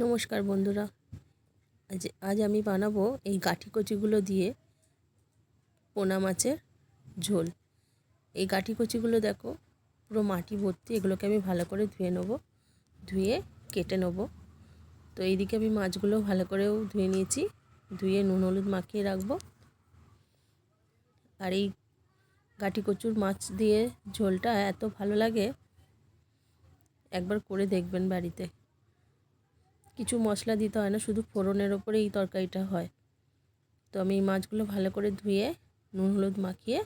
নমস্কার বন্ধুরা। আজ আজ আমি বানাবো এই গাঠি কচিগুলো দিয়ে পোনা মাছের ঝোল। এই গাঠি কচিগুলো দেখো, পুরো মাটি ভর্তি, এগুলোকে আমি ভালো করে ধুয়ে নেব, ধুয়ে কেটে নেব। তো এইদিকে আমি মাছগুলো ভালো করেও ধুয়ে নিয়েছি, ধুয়ে নুন হলুদ মাখিয়ে রাখব। আর এই গাঠি কচুর মাছ দিয়ে ঝোলটা এত ভালো লাগে, একবার করে দেখবেন বাড়িতে। কিছু মশলা দিতে হয় না, শুধু ফোড়নের ওপরে এই তরকারিটা হয়। তো আমি এই মাছগুলো ভালো করে ধুয়ে, নুন হলুদ মাখিয়ে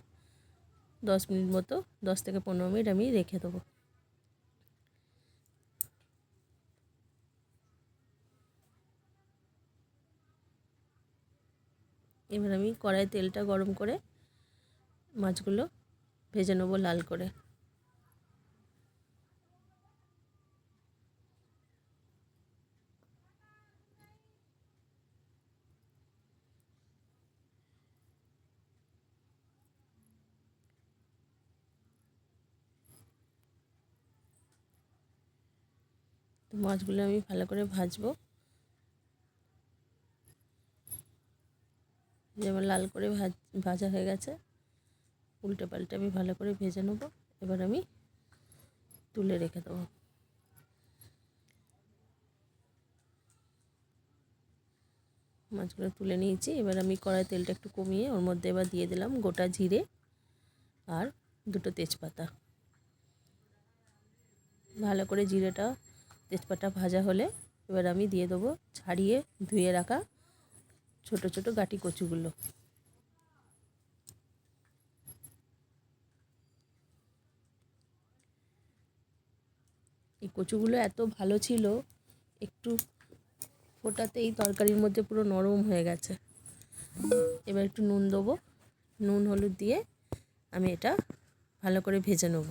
দশ মিনিট মতো, দশ থেকে পনেরো মিনিট আমি রেখে দেবো। এবার আমি কড়াই তেলটা গরম করে মাছগুলো ভেজে নেব লাল করে। তো মাছগুলো আমি ভালো করে ভাজবো। যেমন লাল করে ভাজ, ভাজা হয়ে গেছে। উল্টে পাল্টে আমি ভালো করে ভেজে নেব। এবার আমি তুলে রেখে দেবো। মাছগুলো তুলে নিয়েছি। এবার আমি কড়াই তেলটা একটু কমিয়ে ওর মধ্যে এবার দিয়ে দিলাম গোটা জিরে আর দুটো তেজপাতা। ভালো করে জিরেটা তেজপাতা ভাজা হলে এবার আমি দিয়ে দেবো ছাড়িয়ে ধুয়ে রাখা ছোট ছোট গাটি কচুগুলো। এই কচুগুলো এত ভালো ছিল, একটু ফোটাতে এই তরকারির মধ্যে পুরো নরম হয়ে গেছে। এবার একটু নুন দেবো। নুন হলুদ দিয়ে আমি এটা ভালো করে ভেজে নেব।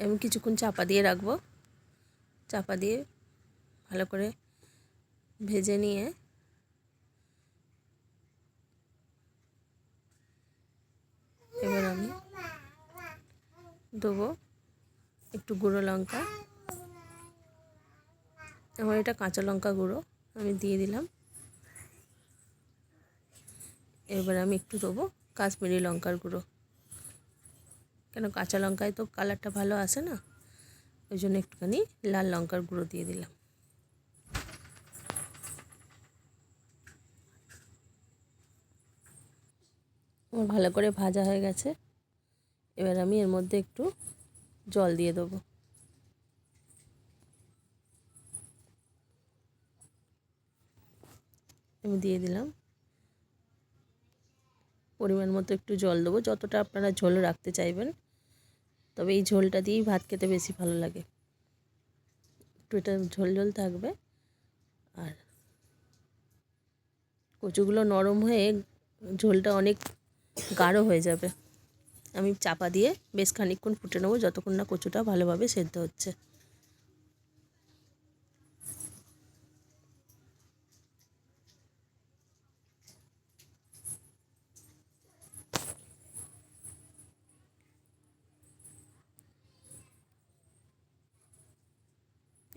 আমি কিছুক্ষণ চাপা দিয়ে রাখব। চাপা দিয়ে ভালো করে ভেজে নিয়ে এবার আমি দেবো একটু গুঁড়ো লঙ্কা। আমার এটা কাঁচা লঙ্কা গুঁড়ো, আমি দিয়ে দিলাম। এবার আমি একটু দেবো কাশ্মীরি লঙ্কার গুঁড়ো। কেন কাঁচা লঙ্কায় তো কালারটা ভালো আসে না? ওই জন্য একটুখানি লাল লঙ্কার গুঁড়ো দিয়ে দিলাম। আমার ভালো করে ভাজা হয়ে গেছে। এবার আমি এর মধ্যে একটু জল দিয়ে দেবো। আমি দিয়ে দিলাম। পরিমাণ মতো একটু জল দেবো। যতটা আপনারা ঝোল রাখতে চাইবেন, তবে এই ঝোলটা দিয়েই ভাত খেতে বেশি ভালো লাগে। একটু এটা ঝোল ঝোল থাকবে। আর কচুগুলো নরম হয়ে ঝোলটা অনেক গাঢ় হয়ে যাবে। আমি চাপা দিয়ে বেশ খানিকক্ষণ ফুটে নেব, যতক্ষণ না কচুটা ভালোভাবে সেদ্ধ হচ্ছে।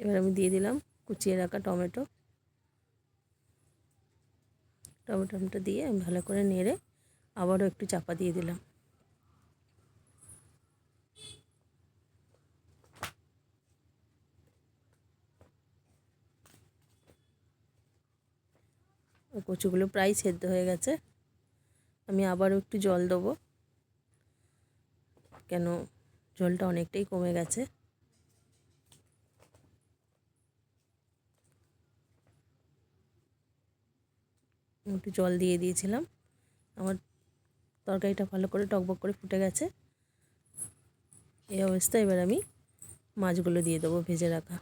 এবার আমি দিয়ে দিলাম, কুচিয়ে রাখা টমেটো। টমেটোটা দিয়ে আমি ভালো করে নেড়ে আবারও একটু চাপা দিয়ে দিলাম। কচুগুলো প্রায় সেদ্ধ হয়ে গেছে। আমি আবারও একটু জল দেবো, কেন জলটা অনেকটাই কমে গেছে। একটু জল দিয়ে দিয়েছিলাম। আমার তরকারিটা ভালো করে টকবক করে ফুটে গেছে। এই অবস্থায় এবার আমি মাছগুলো দিয়ে দেবো ভেজে রাখা।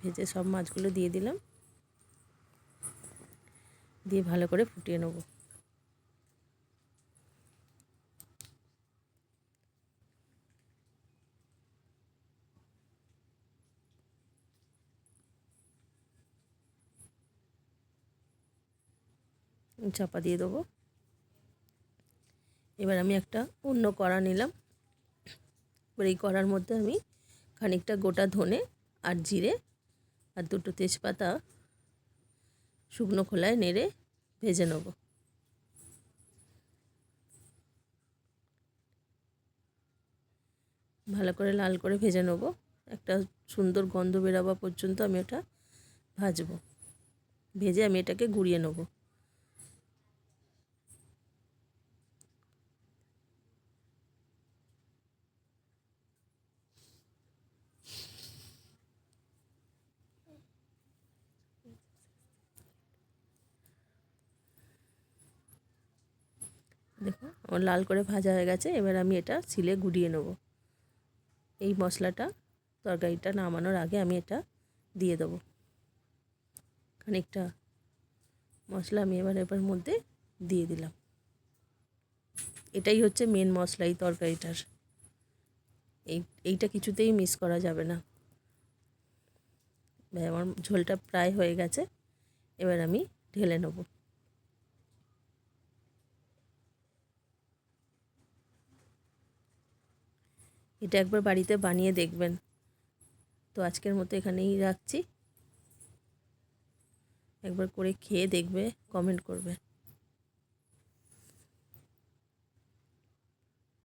ভেজে সব মাছগুলো দিয়ে দিলাম। দিয়ে ভালো করে ফুটিয়ে নেব। চাপা দিয়ে দেবো। এবার আমি একটা অন্য কড়া নিলাম। এবার এই কড়ার মধ্যে আমি খানিকটা গোটা ধনে আর জিরে আর দুটো তেজপাতা শুকনো খোলায় নেড়ে ভেজে নেব। ভালো করে লাল করে ভেজে নেব। একটা সুন্দর গন্ধ বেরাবা পর্যন্ত আমি ওটা ভাজবো। ভেজে আমি এটাকে গুঁড়িয়ে নেব। দেখো, আমার লাল করে ভাজা হয়ে গেছে, এবার আমি এটা সিলে গুঁড়িয়ে নেব। এই মশলাটা, তরকারিটা নামানোর আগে আমি এটা দিয়ে দেবো। খানিকটা মশলা আমি এবার এবার মধ্যে দিয়ে দিলাম। এটাই হচ্ছে মেন মশলা এই তরকারিটার। এই, এইটা কিছুতেই মিস করা যাবে না। আমার ঝোলটা প্রায় হয়ে গেছে, এবার আমি ঢেলে নেব। এটা একবার বাড়িতে বানিয়ে দেখবেন। তো আজকের মতো এখানেই রাখছি। একবার করে খেয়ে দেখবে কমেন্ট করবে।